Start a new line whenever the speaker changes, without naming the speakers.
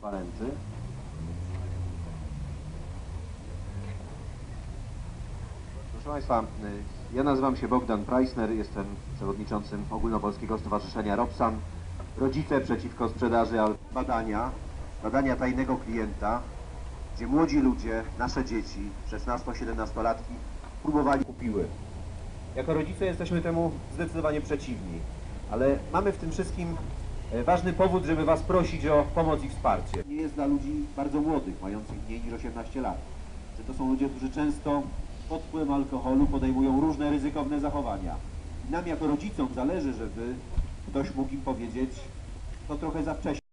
transparenty. Proszę Państwa, y, ja nazywam się Bogdan Preissner, jestem przewodniczącym Ogólnopolskiego Stowarzyszenia Robsan. Rodzice przeciwko sprzedaży badania, badania tajnego klienta, gdzie młodzi ludzie, nasze dzieci, 16-17-latki próbowali kupiły. Jako rodzice jesteśmy temu zdecydowanie przeciwni, ale mamy w tym wszystkim ważny powód, żeby Was prosić o pomoc i wsparcie. Nie jest dla ludzi bardzo młodych, mających mniej niż 18 lat. Że to są ludzie, którzy często pod wpływem alkoholu podejmują różne ryzykowne zachowania. I nam jako rodzicom zależy, żeby ktoś mógł im powiedzieć, to trochę za wcześnie.